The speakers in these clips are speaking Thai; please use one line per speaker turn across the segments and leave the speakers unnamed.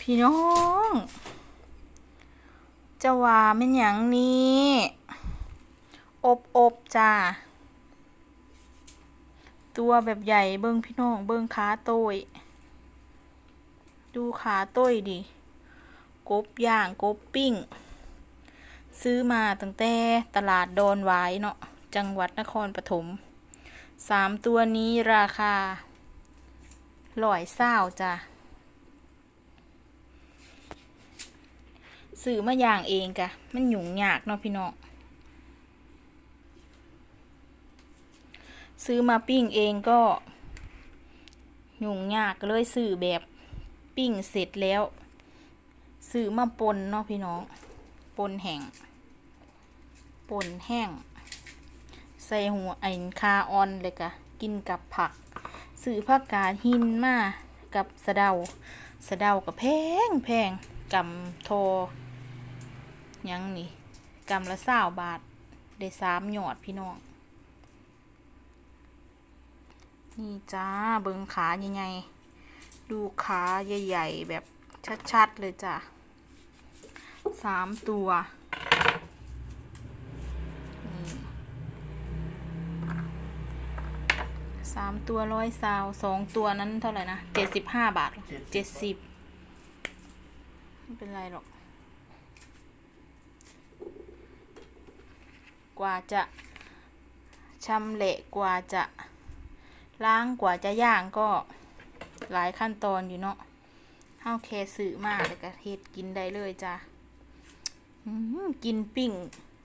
พี่น้องจะว่าแม่นหยังนี้ อบอบจ้าตัวแบบใหญ่เบิ้งพี่น้อง เบิ้งขาโต้ยดูขาโต้ยดิกบย่างกบปิ้ง ซื้อมาตั้งแต่ตลาดดอนหวายเนาะจังหวัดนครปฐมสามตัวนี้ราคาร้อยเศร้าจ้ะ ซื้อมาอย่างเองกะ มันหยุ่งยากเนาะพี่น้องซื้อมาปิ้งเองก็หยุ่งยากเลยซื้อแบบปิ้งเสร็จแล้วซื้อมาปนเนาะพี่น้องปนแห้งปนแห้ง ใส่หัวไอ้คาออนเลยกะกินกับผักซื้อผักกาดหินมากับสะเดาสะเดากับแพงแพงกำโท ยังนี่กำละเศร้าบาท ได้สามหยอดพี่น้อง นี่จ้าเบิงขาใหญ่ๆดูขาใหญ่ๆ แบบชัดๆ เลยจ้ะสามตัวสามตัวร้อยซาวสองตัวนั้นเท่าไหร่นะเจ็ดสิบห้าบาทเจ็ดสิบไม่เป็นไรหรอก กว่าจะชำเละกว่าจะล้างกว่าจะย่างก็หลายขั้นตอนอยู่เนาะเฮาแค่ซื้อมาแล้วก็เฮ็ดกินได้เลยจ้ะอื้อหือกินปิ้ง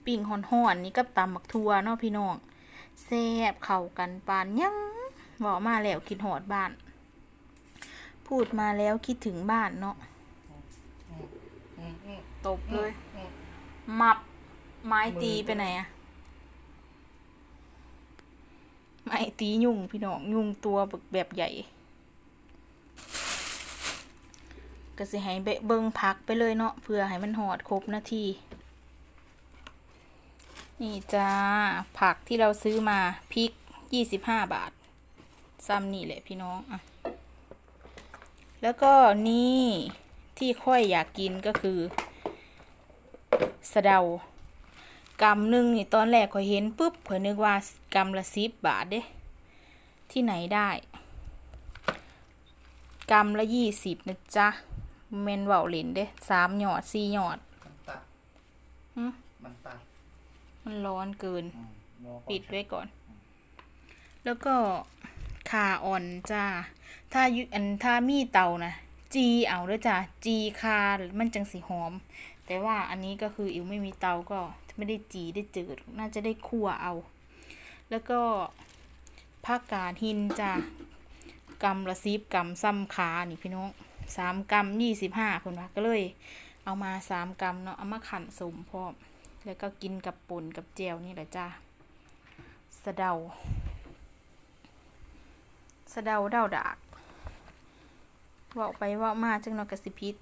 ปิ้งห่อนๆนี่กับตำบักทัวเนาะพี่น้องแซ่บเข้ากันปานยังบอกมาแล้วคิดหอดบ้าน พูดมาแล้วคิดถึงบ้านเนาะตบเลย มับไม้ตีไปไหนอะ ไม้ตียุงพี่น้องยุงตัวแบบใหญ่ ก็สิให้เบะเบิงพักไปเลยเนาะเพื่อให้มันหอดครบนาทีนี่จ้า ผักที่เราซื้อมาพริกยี่สิบห้าบาท ซ้ำนี่แหละพี่น้องอะแล้วก็นี่ที่ค่อยอยากกินก็คือ สะเดา กำหนึ่งนี่ตอนแรกข่อยเห็นปุ๊บข่อยนึกว่ากำละสิบบาทเด้ที่ไหนได้กำละยี่สิบนะจ๊ะเมนเว่าเหรนเด้สามหยอดสี่หยอด
มันตัด
หึ
มันตัด
มันร้อนเกิน
อืมรอก่อน
ปิดไว้ก่อน แล้วก็ขาอ่อนจ้า ถ้ายุอันถ้ามีเตานะ จีเอาด้วยจ้าจีคามันจังสีหอม แต่ว่าอันนี้ก็คืออิวไม่มีเตาก็ไม่ได้จีได้จืด น่าจะได้คั่วเอา แล้วก็ผักกาดหินจ้ากำละซิบกำซ้ำขานี่พี่น้องสามกำยี่สิบห้าคนวะก็เลย เอามาสามกำเนาะเอามาขันสมพร้อมแล้วก็กินกับป่นกับแจวนี่แหละจ้าสะเดา สะเดาเดาดาก ว่าไปว่ามาจังนอกกสิพิษ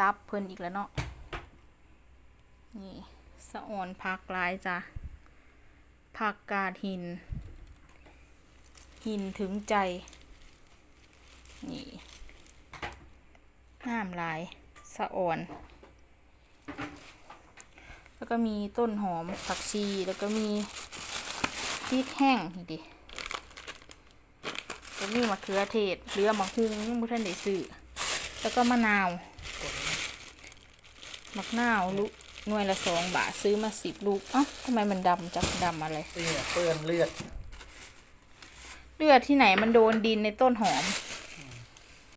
ตับเพิ่นอีกแล้วเนาะ นี่สะอ่อนพักลายจ้ะผักกาดหิน หินถึงใจ นี่น้ำลายสะอ่อน แล้วก็มีต้นหอมผักชี แล้วก็มีพริกแห้งนี่ดิ มีมะเขือเทศเรือมะฮุงยังบ่ทันได้ซื้อแล้วก็มะนาวมะนาวลูกหน่วยละสองบาทซื้อมาสิบลูกเอ้าทำไมมันดำจักดำอะไร
เปื้อนเปื้อนเลือด
เลือดที่ไหนมันโดนดินในต้นหอม